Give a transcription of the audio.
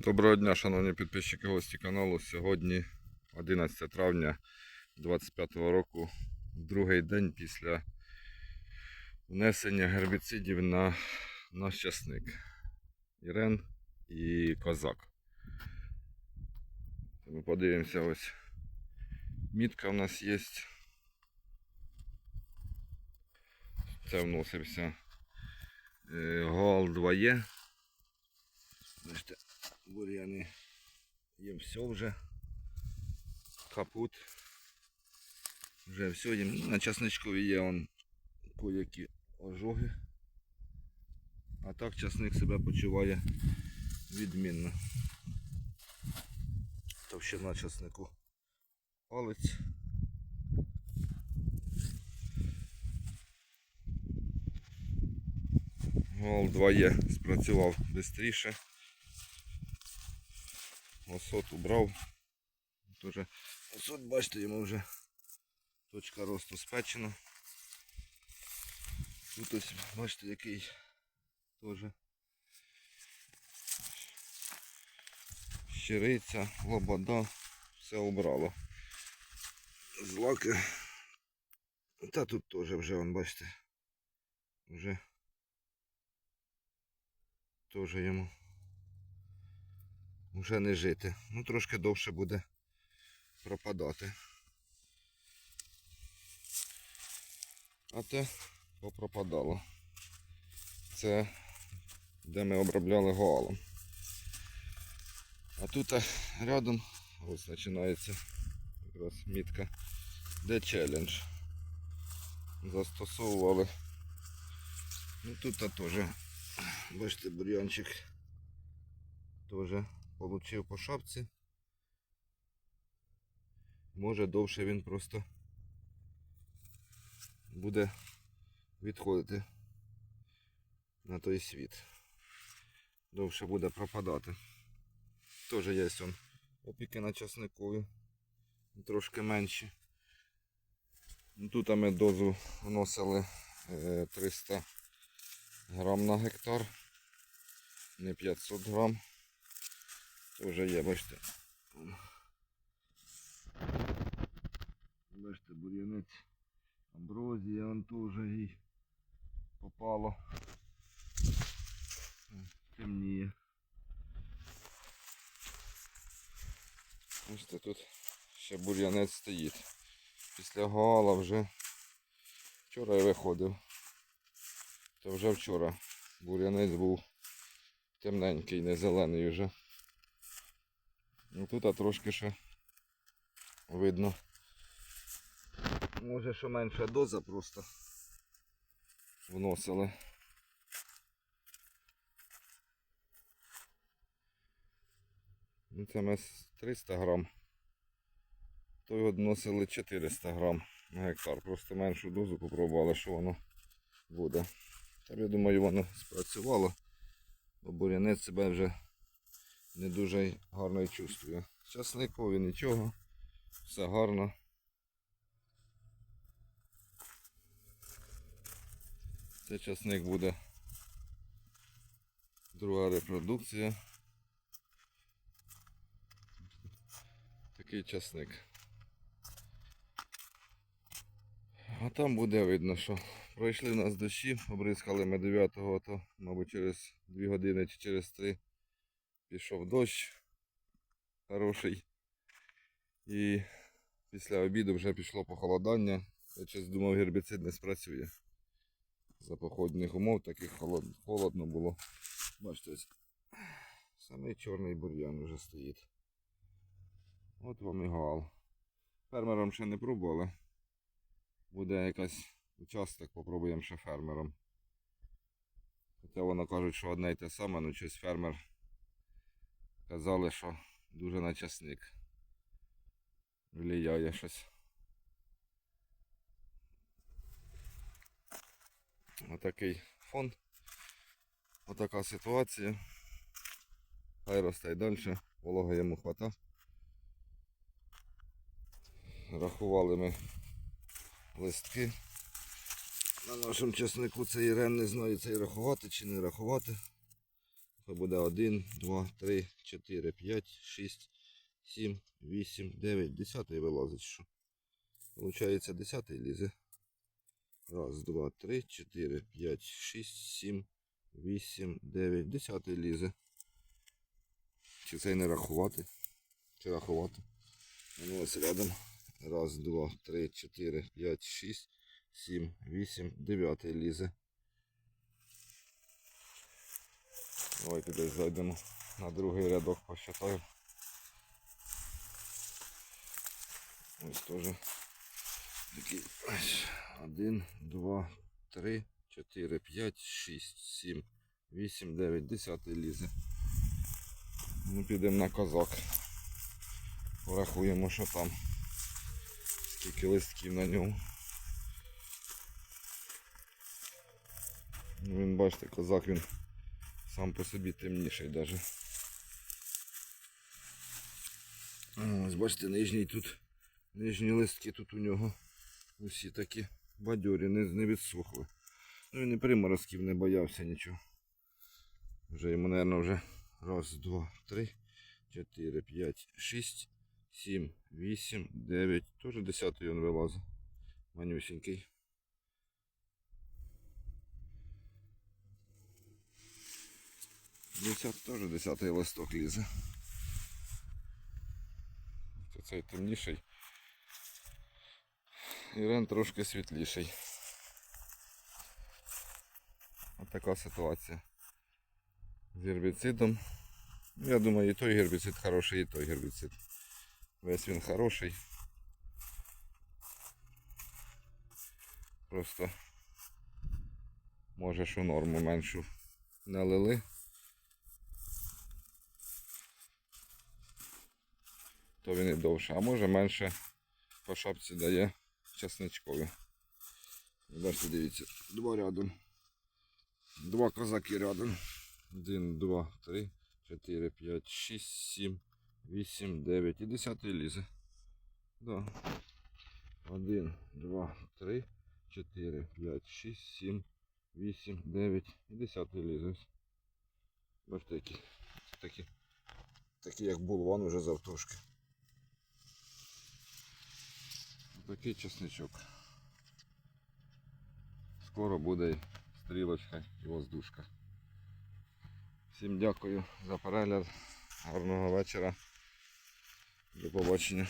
Доброго дня, шановні підписчики гості каналу. Сьогодні 11 травня 2025 року, другий день після внесення гербіцидів на наш часник. Ірен і козак. Ми подивимося ось. Мітка в нас є. Це вносився е, Гол 2Е. Бур'яни їм все вже. Капут. Вже все їм. Ну, на часничкові є он кое-які ожоги. А так часник себе почуває відмінно. Товщина часнику палець. Гол 2Е спрацював швидше. Осот убрав. Тоже осот, бачите, йому вже точка росту спечена. Тут ось, бачите, який теж щириця, лобода, все убрало. Злаки. Та тут теж вже, вон, бачите, вже теж йому вже не жити. Ну трошки довше буде пропадати. А те попропадало. Це де ми обробляли гоалом. А тут рядом ось починається якраз мітка, де челендж. Застосовували. Ну тут теж, бачите, бур'янчик теж получив по шапці. Може довше він просто буде відходити на той світ. Довше буде пропадати. Теж є он опіки на часникові. Трошки менші. Ну, Тут ми дозу вносили е, 300 грам на гектар, не 500 грам. Тоже є, бачите. Бачите, бур'янець. Амброзія вон теж їй попало. Темніє. Бачите, тут ще бур'янець стоїть. Після гала вже вчора я виходив. То вже вчора бур'янець був темненький, не зелений вже. Ну тут а трошки ще видно. Може що менша доза просто вносили. Ну це ми 300 грам. То відносили 400 грам на гектар. Просто меншу дозу попробували, що воно буде. Та я думаю воно спрацювало. Бо бурянець себе вже не дуже гарно і чувствує. Часникові нічого, все гарно. Це часник буде друга репродукція. Такий часник. А там буде видно, що пройшли в нас дощі, обризкали ми 9-го, то, мабуть, через 2 години чи через 3 пішов дощ хороший. І після обіду вже пішло похолодання. Я щось думав, гербіцид не спрацює. За походних умов таких холод... холодно було. Бачите, самий чорний бур'ян вже стоїть. От вам і гал. Фермером ще не пробували. Буде якась участок, попробуємо ще фермером. Хоча воно кажуть, що одне й те саме, ну щось фермер казали, що дуже на часник влияє щось. Отакий фон. Отака ситуація. Хай росте й далі, волога йому хвата. Рахували ми листки. На нашому часнику цей рен не знаю, цей рахувати чи не рахувати. Хай буде 1, 2, 3, 4, 5, 6, 7, 8, 9, 10 вилазить. Що? Получається 10 лізе. Раз, два, три, чотири, п'ять, шість, сім, вісім, дев'ять, десятий лізе. Чи це не рахувати? Чи рахувати? Ну ось рядом. Раз, два, три, чотири, п'ять, шість, сім, вісім, дев'ятий лізе. Давайте десь зайдемо на другий рядок, посчитаю. Ось теж такий. Один, два, три, чотири, п'ять, шість, сім, вісім, дев'ять, десятий лізе. Ну, підемо на козак. Порахуємо, що там. Скільки листків на ньому. Він, бачите, козак він сам по собі темніший даже. Ось бачите, нижній тут, нижні листки тут у нього усі такі бадьорі, не, не відсохли. Ну і приморозків не боявся нічого. Вже йому, мабуть, вже раз, два, три, чотири, п'ять, шість, сім, вісім, дев'ять. Теж десятий він вилазить. Манюсенький. Десят теж десятий листок лізе. Це цей темніший. Ірен трошки світліший. Ось така ситуація. З гербіцидом. Ну, Я думаю, і той гербіцид хороший, і той гербіцид. Весь він хороший. Просто може що норму меншу налили. То він і довше, а може менше по шапці дає часничкові. Бачите, дивіться, два рядом. Два козаки рядом. Один, два, три, чотири, п'ять, шість, сім, вісім, дев'ять. І десятий лізе. Да. Один, два, три, чотири, п'ять, шість, сім, вісім, дев'ять. І десятий лізе. Бачите, які. Такі, такі як булван уже завтошки. Такий чесничок. Скоро буде стрілочка і воздушка. Всім дякую за перегляд. Гарного вечора. До побачення.